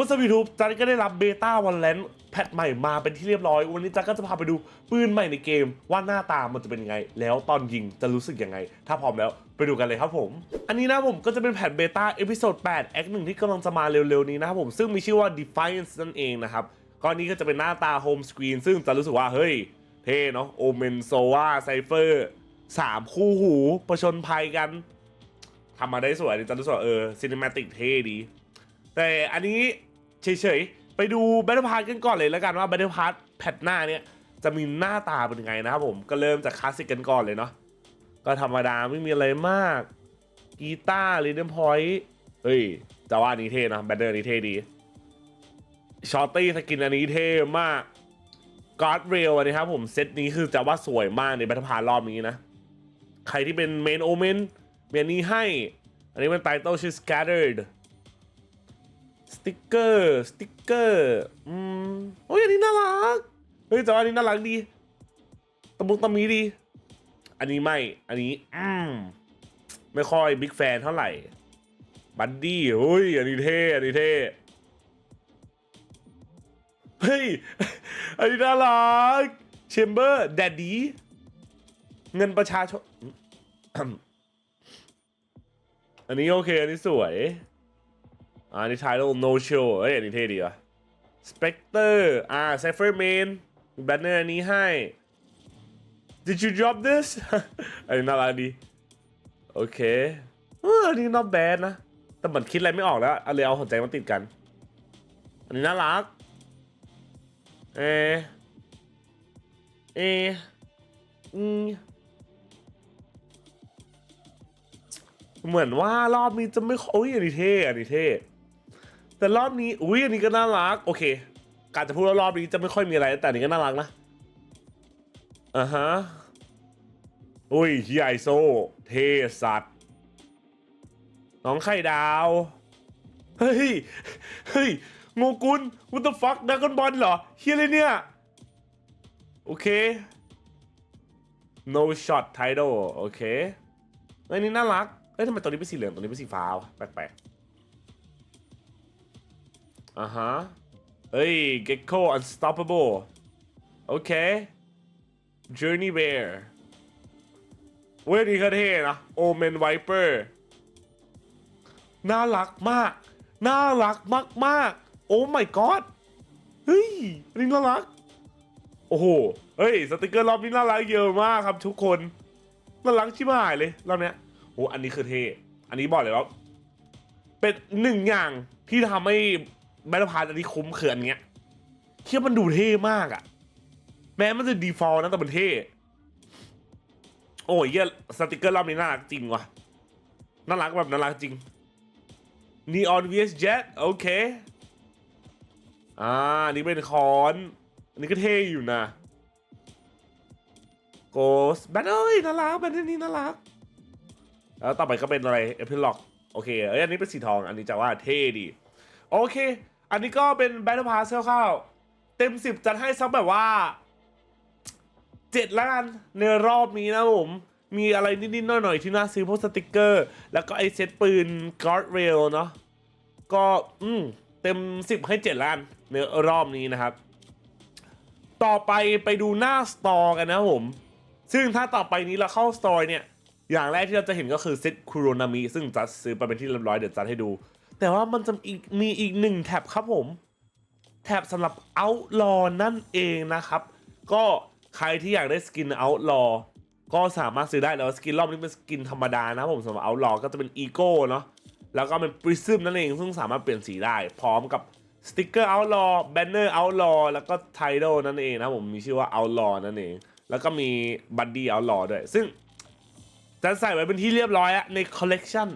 วัสบีทูบจันก็ได้รับเบต้าวันแลนแพทใหม่มาเป็นที่เรียบร้อย วันนี้จันก็จะพาไปดูปืนใหม่ในเกม ว่าหน้าตามันจะเป็นยังไง แล้วตอนยิงจะรู้สึกยังไง ถ้าพร้อมแล้วไปดูกันเลยครับผม อันนี้นะผมก็จะเป็นแพทเบต้าเอพิโซด8 Act 1ที่กำลังจะมาเร็วๆนี้นะครับผมซึ่งมีชื่อว่า Defiance นั่นเองนะครับก้อนนี้ก็จะเป็นหน้าตาโฮมสกรีนซึ่งจะรู้สึกว่าเฮ้ยเท่เนาะโอเมนโซวาไซเฟอร์สามคู่หูประชนภัยกันทำมาได้สวยจะรู้สึกว่าเออซินิมาติกเท่ดี แต่อันนี้ เฉยๆ ไปดู Battle Pass กันก่อนเลยแล้วกันว่า Battle Pass แพทหน้าเนี่ยจะมีหน้าตาเป็นยังไงนะครับผมก็เริ่มจากคลาสสิกกันก่อนเลยเนาะก็ธรรมดาไม่มีอะไรมากกีตาร์ลีเดนพอยต์เฮ้ยจะว่านี้เท่นะแบนเดอร์นี้เท่ดีชอตตี้สกินอันนี้เท่มากการ์ดเรลอันนี้ครับผมเซตนี้คือจะว่าสวยมากใน Battle Pass รอบนี้นะใครที่เป็นเมนโอเมนเมนนี้ให้ อันนี้เป็นไตเติลชื่อ scattered สติกเกอร์สติกเกอร์อืมโอ้ยอันนี้น่ารักเฮ้ยแต่ว่าอันนี้น่ารักดีตะมุกตะมีดี อันนี้ไม่ อันนี้อืมไม่ค่อยบิ๊กแฟนเท่าไหร่ บัดดี้เฮ้ยอันนี้เท่อันนี้เท่เฮ้ยอันนี้น่ารักเชมเบอร์แดดดีเงินประชาชนอันนี้โอเค อันนี้สวย อันนี้ title no show เอ้ยอันนี้เท่ดีอะ Spectre อ่า Cypher Main มีแบนเนอร์อันนี้ให้ Did you drop this อันนี้น่ารักดีโอเคอออันนี้ not bad นะ แต่เหมือนคิดอะไรไม่ออกแล้วเอาเลยเอาหัวใจมาติดกัน อันนี้น่ารัก เอ เออืมเหมือนว่ารอบนี้จะไม่ค่อยอุ้ยอันนี้เท่อันนี้เท่ แต่รอบนี้ อุ้ยอันนี้ก็น่ารัก โอเค การจะพูดว่ารอบนี้จะไม่ค่อยมีอะไร แต่อันนี้ก็น่ารักนะอ่าฮะ อุ้ยฮีไอโซ เทสัตว์น้องไข่ดาว เฮ้ย เฮ้ยโงกุล what the fuck ดักอนบอลเหรอเฮียเลยเนี่ย โอเค no shot title โอเคเฮ้ยนี่น่ารักเฮ้ยทำไมตัวนี้เป็นสีเหลืองตัวนี้เป็นสีฟ้าวะแปลกๆ อ่าฮะเฮ้ย Gecko Unstoppable โอเค Journey Bear เว้ยนี่ก็เท่นะ Omen Viper น่ารักมาก น่ารักมากๆโอ้ my god เฮ้ยนนี้น่ารัก โอ้โห เฮ้ย สติกเกอร์รอบนี้น่ารักเยอะมากครับทุกคน น่ารักชิบหายเลยรอบเนี้ยโอ้อันนี้คือเท่ อันนี้บอกเลยว่าเป็นหนึ่งอย่างที่ทำให้ แบทพาร์อันนี้คุ้มเขื่อนเงี้ยเทียมันดูเท่มากอะแม้มันจะดีฟอลนะแต่มันเท่โอ้ยเหี้ยสติกเกอร์รอบนี้น่ารักจริงว่ะน่ารักแบบน่ารักจริง Neon vs Jet โอเค อ่านนี้เป็นคอน อันนี้ก็เท่อยู่นะ Ghost แบทเอ้ยน่ารักแบทนี้น่ารัก แล้วต่อไปก็เป็นอะไรเอพิล็อกโอเค เอ้ยอันนี้เป็นสีทอง อันนี้จะว่าเท่ดี โอเค อันนี้ก็เป็น Battle Pass คร่าวๆเต็ม 10 จัดให้ซักแบบว่าเจ็ดล้านในรอบนี้นะผม มีอะไรนิดๆหน่อยๆที่น่าซื้อพวกสติกเกอร์ แล้วก็ไอเซตปืน Guard Rail เนาะก็อืมเต็ม 10 ให้ 7 ล้านในรอบนี้นะครับ ต่อไปไปดูหน้าสตอร์กันนะผม ซึ่งถ้าต่อไปนี้เราเข้าสตอร์เนี่ย อย่างแรกที่เราจะเห็นก็คือเซตคูโรนามิซึ่งจัดซื้อไปเป็นที่เรียบร้อยเดี๋ยวจัดให้ดู แต่ว่ามันจะอีกมีอีกหนึ่งแท็บครับผม แท็บสำหรับ Outlaw นั่นเองนะครับ ก็ใครที่อยากได้สกิน Outlaw ก็สามารถซื้อได้แล้วสกินรอบนี้เป็นสกินธรรมดานะผมสำหรับ Outlaw ก็จะเป็น Ego เนาะแล้วก็เป็น Prism นั่นเองซึ่งสามารถเปลี่ยนสีได้ พร้อมกับสติกเกอร์ Outlaw Banner Outlaw แล้วก็ Title นั่นเองนะผมมีชื่อว่า Outlaw นั่นเอง แล้วก็มี Buddy Outlaw ด้วย ซึ่งจะใส่ไว้เป็นที่เรียบร้อยอะในคอลเลกชัน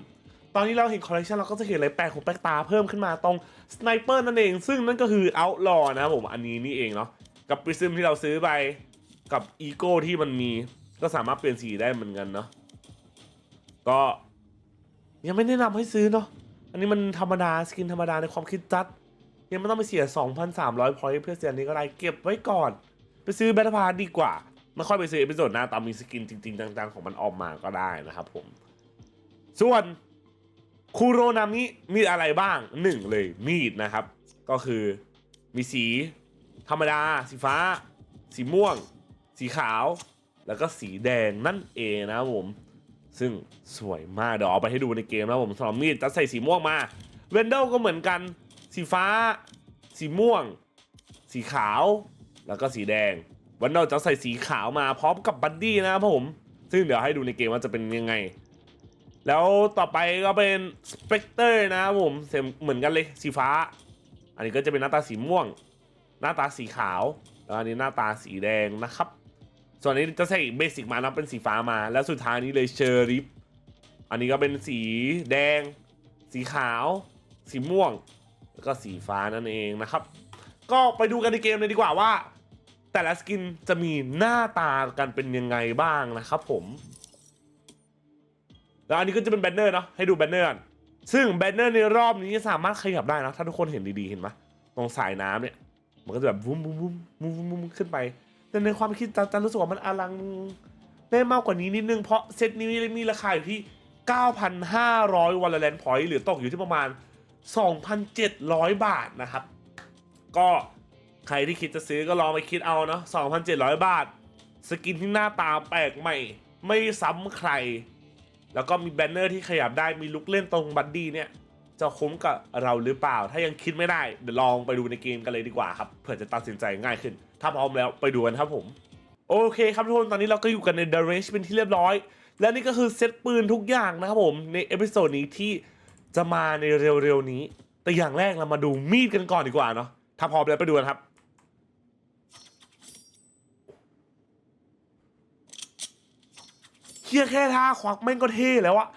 ตอนนี้เราเห็นคอลเลกชันเราก็จะเห็นอะไรแปลกหูแปลกตาเพิ่มขึ้นมาตรงสไนเปอร์นั่นเอง ซึ่งนั่นก็คือ Outlaw นะครับผมอันนี้นี่เองเนาะกับ Prism ที่เราซื้อไปกับ Ego ที่มันมี ก็สามารถเปลี่ยนสีได้เหมือนกันเนาะก็ ยังไม่แนะนำให้ซื้อเนาะอันนี้มันธรรมดาสกินธรรมดาในความคิดจัด ยังไม่ต้องไปเสีย 2,300 พอยต์เพื่อเสียอันนี้ก็ได้เก็บไว้ก่อน ไปซื้อแบทพาดีกว่าไม่ค่อยไปซื้อเอพิโซดหน้าตามมีสกินจริงๆจังๆของมันออกมาก็ได้นะครับผม ส่วน คูโรนามิมีอะไรบ้างหนึ่งเลยมีดนะครับ ก็คือมีสี ธรรมดา สีฟ้า สีม่วง สีขาว แล้วก็สีแดงนั่นเองนะครับผม ซึ่งสวยมากเดี๋ยวเอาไปให้ดูในเกมนะผมสำหรับมีดจะใส่สีม่วงมาเวนเดลก็เหมือนกัน สีฟ้า สีม่วง สีขาว แล้วก็สีแดงวันเดลจะใส่สีขาวมาพร้อมกับบัดดี้นะครับผม ซึ่งเดี๋ยวให้ดูในเกมว่าจะเป็นยังไง แล้วต่อไปก็เป็นสเปกเตอร์นะครับผมเหมือนกันเลยสีฟ้า อันนี้ก็จะเป็นหน้าตาสีม่วง หน้าตาสีขาวแล้วอันนี้หน้าตาสีแดงนะครับ ส่วนนนี้จะใส่เบสิกมานะเป็นสีฟ้ามา แล้วสุดท้ายนี้เลยเชอริฟอันนี้ก็เป็นสีแดง สีขาว สีม่วง แล้วก็สีฟ้านั่นเองนะครับ ก็ไปดูกันในเกมเลยดีกว่าว่า แต่ละสกินจะมีหน้าตากันเป็นยังไงบ้างนะครับผม แล้วอันนี้ก็จะเป็นแบนเนอร์เนาะให้ดูแบนเนอร์ซึ่งแบนเนอร์ในรอบนี้สามารถขยับได้นะถ้าทุกคนเห็นดีๆเห็นไหมตรงสายน้ำเนี่ย มันก็จะแบบวุ้มวุ้มวุ้มวุ้มวุ้มวุ้มขึ้นไปแต่ในความคิดจะจะรู้สึกว่ามันอลังได้มากกว่านี้นิดนึงเพราะเซตนี้มีราคาอยู่ที่ 9,500วอลเลนพอยต์หรือตกอยู่ที่ประมาณ 2,700 บาทนะครับ ก็ใครที่คิดจะซื้อก็ลองไปคิดเอาเนาะ2,700 บาท สกินที่หน้าตาแปลกใหม่ ไม่ซ้ำใคร แล้วก็มีแบนเนอร์ที่ขยับได้มีลุกเล่นตรงบัดดี้เนี่ยจะคุ้มกับเราหรือเปล่า ถ้ายังคิดไม่ได้เดี๋ยวลองไปดูในเกมกันเลยดีกว่าครับเผื่อจะตัดสินใจง่ายขึ้น ถ้าพร้อมแล้วไปดูกันครับผม โอเคครับทุกคนตอนนี้เราก็อยู่กันใน The Range เป็นที่เรียบร้อย และนี่ก็คือเซตปืนทุกอย่างนะครับผมในเอพิโซดนี้ที่จะมาในเร็วๆนี้ แต่อย่างแรกเรามาดูมีดกันก่อนดีกว่าเนาะถ้าพร้อมแล้วไปดูกันครับ ชี่ยแค่ท่าควักแม่งก็เท่แล้วอะ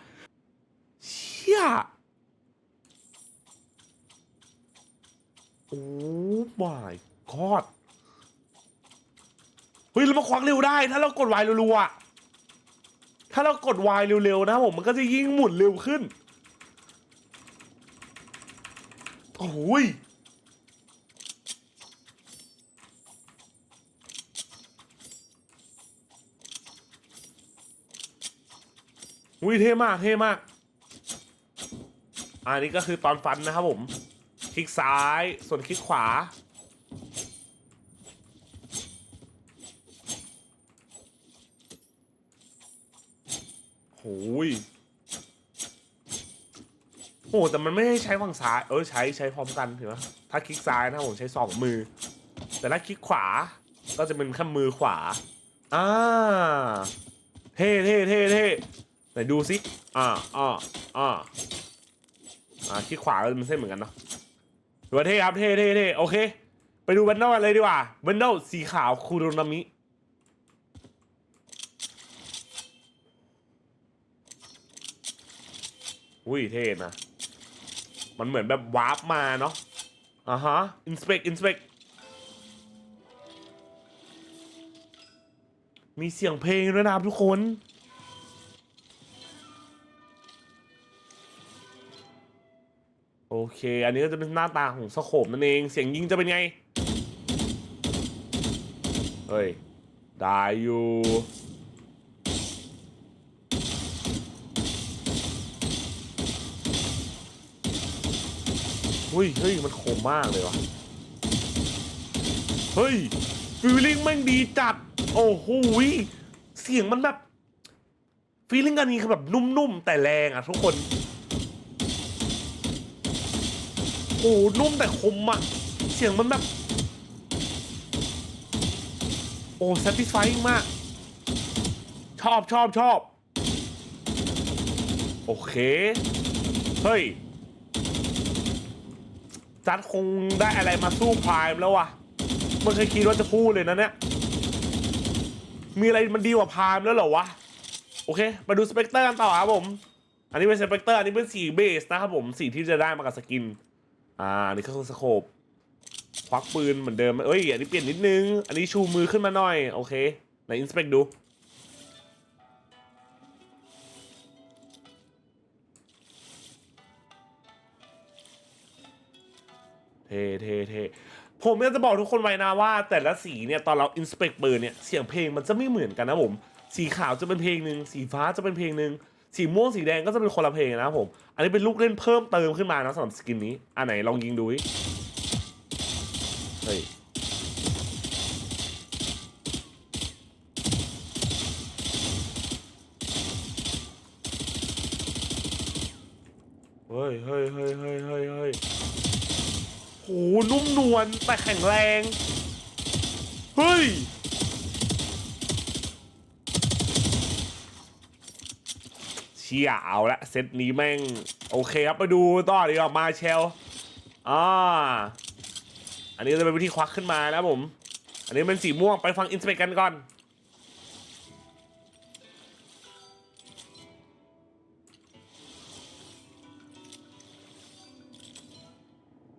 เชี่ยโอ้ my god เฮ้ยแล้วมาควักเร็วได้ ถ้าเรากดวายรัวๆอะถ้าเรากดวายเร็วๆนะผมมันก็จะยิ่งหมุนเร็วขึ้นโอ้ย อุ้ยเท่มากเท่มาก อันนี้ก็คือตอนฟันนะครับผม คลิกซ้ายส่วนคลิกขวา โหยโอ้แต่มันไม่ให้ใช้ฝั่งซ้ายเออใช้ใช้พร้อมกันเห็นไหมถ้าคลิกซ้ายนะผมใช้สองมือ แต่ถ้าคลิกขวาก็จะเป็นแค่มือขวาอ่าเท่เท่เท่เท่ ไหนดูสิอ่าอ่าอ่าอ่าคลิกขวาก็เป็นเส้นเหมือนกันเนาะถือว่าเท่ครับเท่เท่เท่โอเค ไปดูเวนโดกันเลยดีกว่าเวนโดสีขาวคูโรนามิอุ้ยเท่นะ มันเหมือนแบบวาร์ปมาเนาะอ่าฮะอินสเปกอินสเปกมีเสียงเพลงด้วยนะครับทุกคน เค อันนี้ก็จะเป็นหน้าตาของสโคปนั่นเอง เสียงยิงจะเป็นไง เฮ้ย ได้อยู่เฮ้ยเฮ้ย มันคมมากเลยวะเฮ้ย ฟีลลิ่งแม่งดีจัด โอ้โหเสียงมันแบบ ฟีลลิ่งอันนี้คือแบบนุ่มๆ แต่แรงอะทุกคน หนุ่มแต่คมอะ เสียงมันแบบ โอ้ satisfying มาก ชอบชอบชอบ โอเค เฮ้ยจัดคงได้อะไรมาสู้พายแล้ววะไม่เคยคิดว่าจะพูดเลยนะเนี่ย มีอะไรมันดีกว่าพายแล้วเหรอวะ โอเค มาดูสเปกเตอร์กันต่อครับผม อันนี้เป็นสเปกเตอร์ อันนี้เป็นสีเบสนะครับผม สีที่จะได้มากับสกิน อ่านนี้ก็คือสโคปควักปืนเหมือนเดิมเอ้ยอันนี้เปลี่ยนนิดนึง อันนี้ชูมือขึ้นมาหน่อย โอเคไหนอินสเปกดู เทเทเทผมอยากจะบอกทุกคนไว้นะว่า แต่ละสีเนี่ยตอนเราอินสเปกปืนเนี่ยเสียงเพลงมันจะไม่เหมือนกันนะผม สีขาวจะเป็นเพลงหนึ่งสีฟ้าจะเป็นเพลงหนึ่ง สีม่วงสีแดงก็จะเป็นคนละเพลงนะครับผม อันนี้เป็นลูกเล่นเพิ่มเติมขึ้นมานะสำหรับสกินนี้ อันไหนลองยิงดูเฮ้ยเฮ้ยเฮ้ยเฮ้ยเฮ้ยเฮ้ยเฮ้โหนุ่มนวลแต่แข็งแรง เฮ้ย เชี่ยเอาละเซตนี้แม่ง โอเคครับไปดูต่อดีกว่ามาเชลอ่าอันนี้จะเป็นวิธีควักขึ้นมานะครับผม อันนี้เป็นสีม่วงไปฟังอินสเปกกันก่อน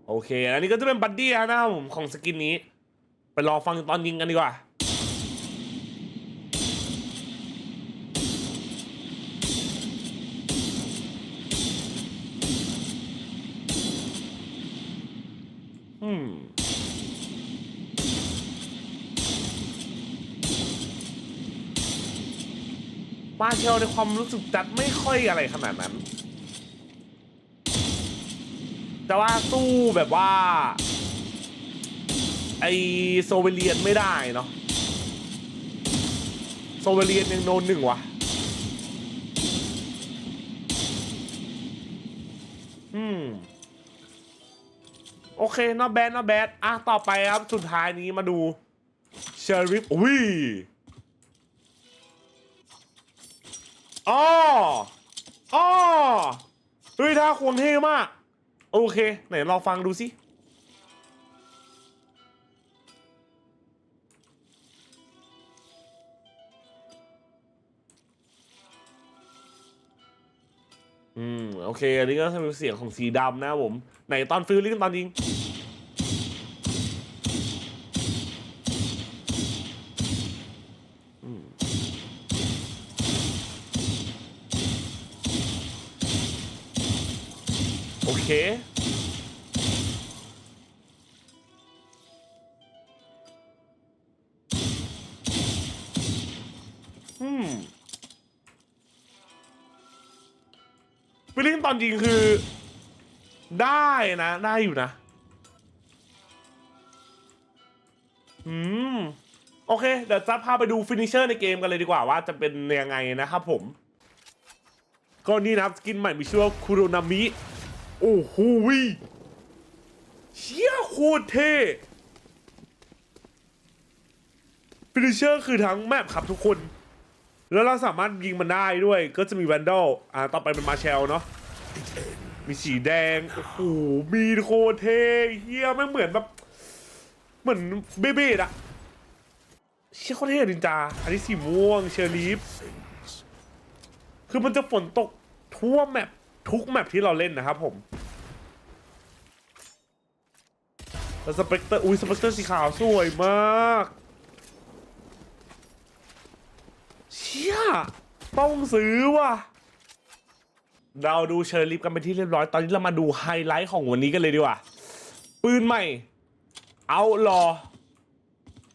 โอเค อันนี้ก็จะเป็นบัดดี้นะครับผมของสกินนี้ ไปรอฟังตอนยิงกันดีกว่า อืมมาเชลในความรู้สึกจัดไม่ค่อยอะไรขนาดนั้น แต่ว่าสู้แบบว่า ไอโซเวเลียนไม่ได้เนาะโซเวเลียนยังโดนหนึ่งวะอืม โอเค not bad not bad อะ ต่อไปครับ สุดท้ายนี้มาดูเชอริฟอุ้ยอ๋ออ๋อเฮ้ยท่าควงเท่มาก โอเค ไหนลองฟังดูสิอืม โอเค อันนี้ก็จะเป็นเสียงของสีดำนะผม ไหนตอนฟิลลิ่งตอนยิงโอเค อืมฟิลลิ่งตอนยิงคือ ได้นะ ได้อยู่นะ อืม โอเค เดี๋ยวจะพาไปดูฟินิเชอร์ในเกมกันเลยดีกว่าว่าจะเป็นยังไงนะครับผม ก็นี่นะครับสกินใหม่มีชื่อว่าคุโรนามิ โอ้โหวิเชี่ยโคตรเท่ฟินิเชอร์คือทั้งแมปครับทุกคน แล้วเราสามารถยิงมันได้ด้วย ก็จะมีแวนดอลอ่า ต่อไปเป็นมาเชลเนาะ มีสีแดง โอ้โห มีโคเทเฮียไม่เหมือนแบบ เหมือนเบเบ้อะเชี่ยโคเท่ดินจา อันนี้สีม่วงเชอร์ลีฟ คือมันจะฝนตกทั่วแมปทุกแมปที่เราเล่นนะครับผม แล้วสเปกเตอร์ อุ้ยสเปกเตอร์สีขาวสวยมาก เชี่ยต้องซื้อว่ะ เราดูเชอร์ลิฟกันไปที่เรียบร้อย ตอนนี้เรามาดูไฮไลท์ของวันนี้กันเลยดีกว่า ปืนใหม่ เอารอ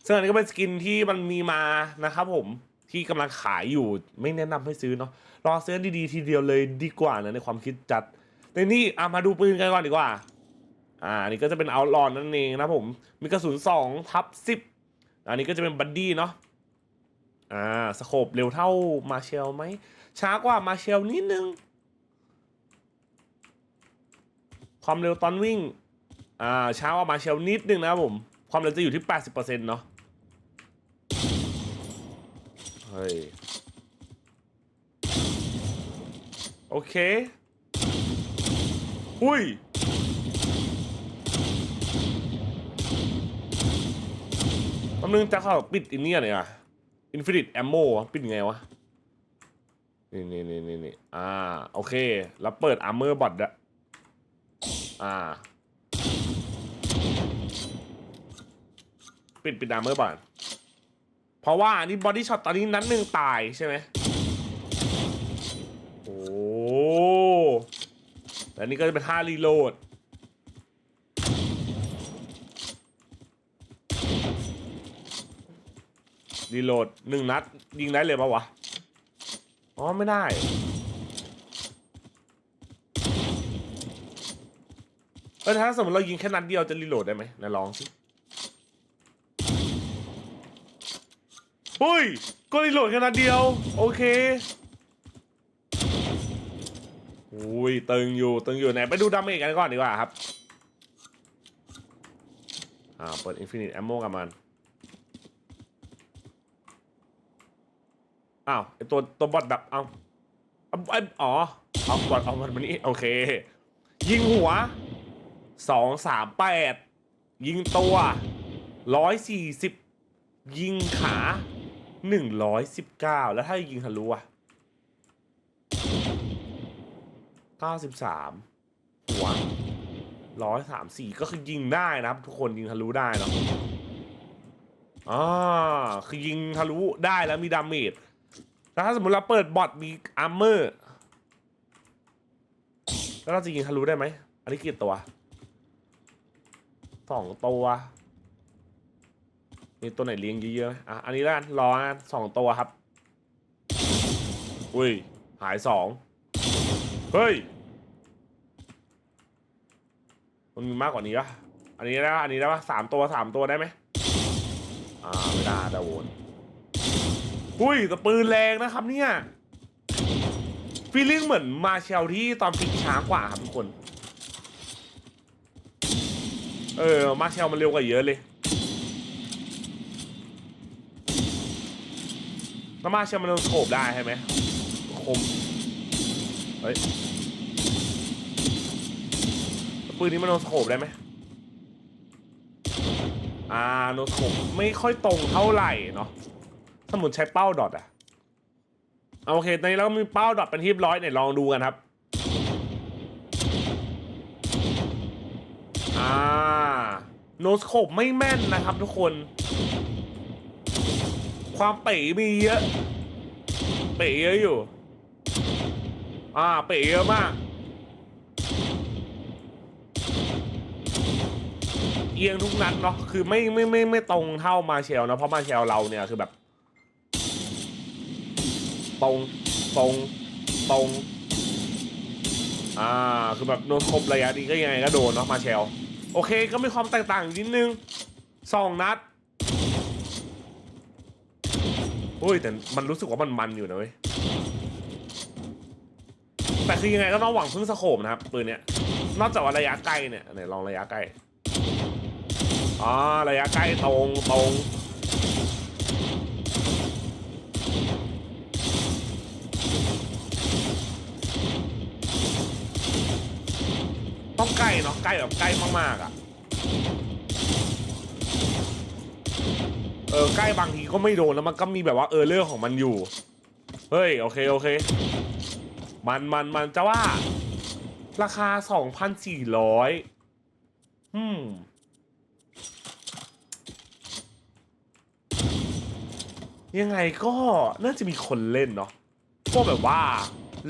ซึ่งอันนี้ก็เป็นสกินที่มันมีมานะครับผมที่กำลังขายอยู่ไม่แนะนำให้ซื้อเนาะรอซื้อดีๆทีเดียวเลยดีกว่านะในความคิดจัดในนี่อะมาดูปืนกันก่อนดีกว่า อ่านนี้ก็จะเป็นเอาลอนนั่นเองนะผมมีกระสุน2ทับ10 อันนี้ก็จะเป็นบัดดี้เนาะอ่าสโคปเร็วเท่ามาเชลไหมช้ากว่ามาเชลนิดนึง ความเร็วตอนวิ่ง อ่าช้ากว่ามาเชลนิดนึงนะครับผม ความเร็วจะอยู่ที่ 80%เนาะเฮ้ยโอเค อุ้ยแป๊บนึงจะเข้าปิดอินเนี่ยหน่ยอะ Infinite Ammo อะปิดยังไงวะ นี่นี่นี่นี่อ่า โอเค แล้วเปิด Armor Bot อะ อ่า ปิดปิด Armor Bot เพราะว่าอันนี้ Body Shot ตอนนี้นัดหนึ่งตายใช่ไหมโอ้แล้วนี่ก็จะเป็นท่ารีโหลดรีโหลดหนึ่งนัด ยิงได้เลยปะวะ อ๋อ ไม่ได้ อถ้าสมมติเรายิงแค่นัดเดียวจะรีโหลดได้ไหมไหนลองสิเฮ้ย ก็รีโหลดแค่นัดเดียว โอเคอุ้ยตึงอยู่ตึงอยู่ไหนไปดูดาเมจกันก่อนดีกว่าครับ อ่า เปิด Infinite Ammo กับมัน อ้าวไอตัวตัวบอทแบบเอาเอาไออ๋อ เอาบอทเอามันมานี่โอเค ยิงหัว สองสามแปดยิงตัวร้อยสี่สิบยิงขาหนึ่งร้อยสิบเก้าแล้วถ้ายิงทะลุอะเก้าสิบสามหัวร้อยสามสี่ก็คือยิงได้นะครับ ทุกคนยิงทะลุได้เนาะอ่าคือยิงทะลุได้แล้วมีดาเมจแล้วถ้าสมมติเราเปิดบอทมีอาร์เมอร์แล้วเราจะยิงทะลุได้ไหมอันนี้กี่ตัว สองตัวมีตัวไหนเลี้ยงเยอะๆไหมอะอันนี้แล้วกันรอนะสองตัวครับ อุ้ย หายสองเฮ้ย มันมีมากกว่านี้ปะอันนี้ได้ปะอันนี้ได้ปะสามตัวสามตัวได้ไหมอ่าไม่ได้ดาวนอุ้ยแต่ปืนแรงนะครับเนี่ยฟีลลิ่งเหมือนมาเชลที่ตอนพิกช้ากว่าครับทุกคน เออ มาเชลมันเร็วกว่าเยอะเลยแล้วมาเชลมันโดนโขบได้ใช่ไหมคม เฮ้ย ปืนนี้มันโนโคปได้ไหมอ่าโนสโคปไม่ค่อยตรงเท่าไหร่เนาะสมุนใช้เป้าดอทอะเอาโอเค ตอนนี้เราก็มีเป้าดอทเป็นที่เรียบร้อยเนี่ยลองดูกันครับ อ่า โนสโคปไม่แม่นนะครับทุกคน ความเป๋มีเยอะ เป๋เยอะอยู่ อ่า เป๋เยอะมาก เอียงทุกนัดเนาะ คือไม่ไม่ไม่ไม่ตรงเท่ามาเชลนะ เพราะมาเชลเราเนี่ยคือแบบ ตรงตรงตรง อ่า คือแบบโดนครบระยะนี้ก็ยังไงก็โดนเนาะมาเชล โอเคก็มีความแตกต่างนิดนึงสองนัดโอ้ยแต่มันรู้สึกว่ามันมันอยู่นะเว้ยแต่คือยังไงก็ต้องหวังพึ่งสโคมนะครับปืนเนี้ยนอกจากว่าระยะใกล้เนี่ยไหนลองระยะใกล้อ๋อระยะใกล้ตรงตรงต้อง ใกล้เนาะใกล้แบบใกล้มากๆอะเออใกล้บางทีก็ไม่โดนแล้วมันก็มีแบบว่าเออเรื่องของมันอยู่ เฮ้ยโอเคโอเค มันมันมันจะว่า ราคา 2,400อืมยังไงก็น่าจะมีคนเล่นเนาะพวกแบบว่า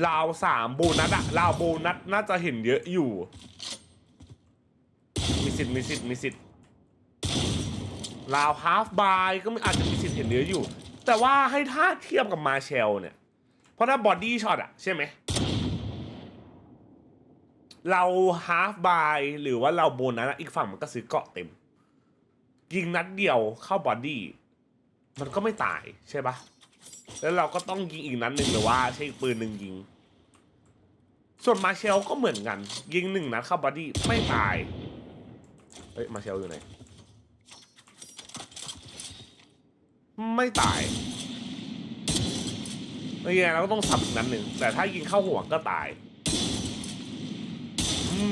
ลาวสามโบนัสอะลาวโบนัสน่าจะเห็นเยอะอยู่ สิทธิ์มีสิทธิ์มีสิทธิ์ลาวฮาฟบายก็อาจจะมีสิทธิ์เห็นเยอะอยู่ แต่ว่าให้ถ้าเทียบกับมาเชลเนี่ย เพราะถ้าบอดี้ช็อตอะใช่ไหมเราฮาฟบายหรือว่าเราโบนัสอะอีกฝั่งมันก็ซื้อเกาะเต็ม ยิงนัดเดียวเข้าบอดี้มันก็ไม่ตายใช่ปะแล้วเราก็ต้องยิงอีกนัดหนึ่งหรือว่าใช้ปืนหนึ่งยิง ส่วนมาเชลก็เหมือนกัน ยิงหนึ่งนัดเข้าบอดี้ไม่ตาย เฮ้ยมาเชลอยู่ไหน ไม่ตายไม่ไงเราก็ต้องสับอีกนัดหนึ่ง แต่ถ้ายิงเข้าหัวก็ตาย อื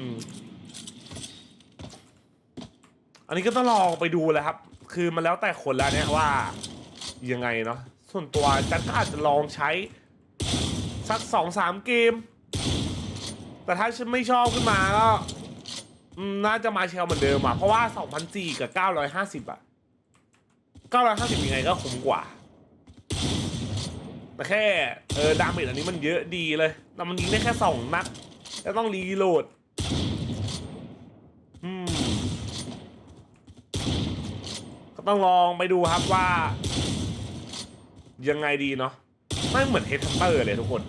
ม อันนี้ก็ต้องลองไปดูแหละครับ คือมันแล้วแต่คนแล้วเนี่ยว่า ยังไงเนาะ ส่วนตัวจันก็อาจจะลองใช้ สักสองสามเกม แต่ถ้าฉันไม่ชอบขึ้นมาก็ อืมน่าจะมาเชลเหมือนเดิมอะ เพราะว่า 2,004กับ 950 อะ 950 ยังไงก็คุ้มกว่า แต่แค่ เออ ดาเมจอันนี้มันเยอะดีเลยแต่มันยิงได้แค่สองนัด แล้วต้องรีโหลด อืม ก็ต้องลองไปดูครับว่า ยังไงดีเนาะไม่เหมือนเฮดทันเตอร์เลยทุกคน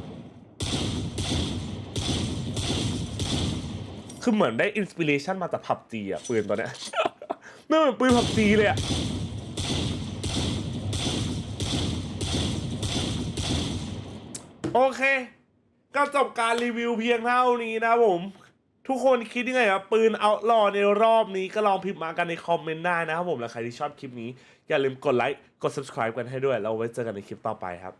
คือเหมือนได้อินสปิเรชันมาจากผับจีอะปืนตัวเนี้ยไม่เหมือนปืนผับจีเลยอะโอเค ก็จบการรีวิวเพียงเท่านี้นะผม ทุกคนคิดยังไงครับปืนเอาลอในรอบนี้ก็ลองพิมพ์มากันในคอมเมนต์ได้นะครับผม แล้วใครที่ชอบคลิปนี้ อย่าลืมกดไลค์ กด subscribe กันให้ด้วย แล้วไว้เจอกันในคลิปต่อไปครับ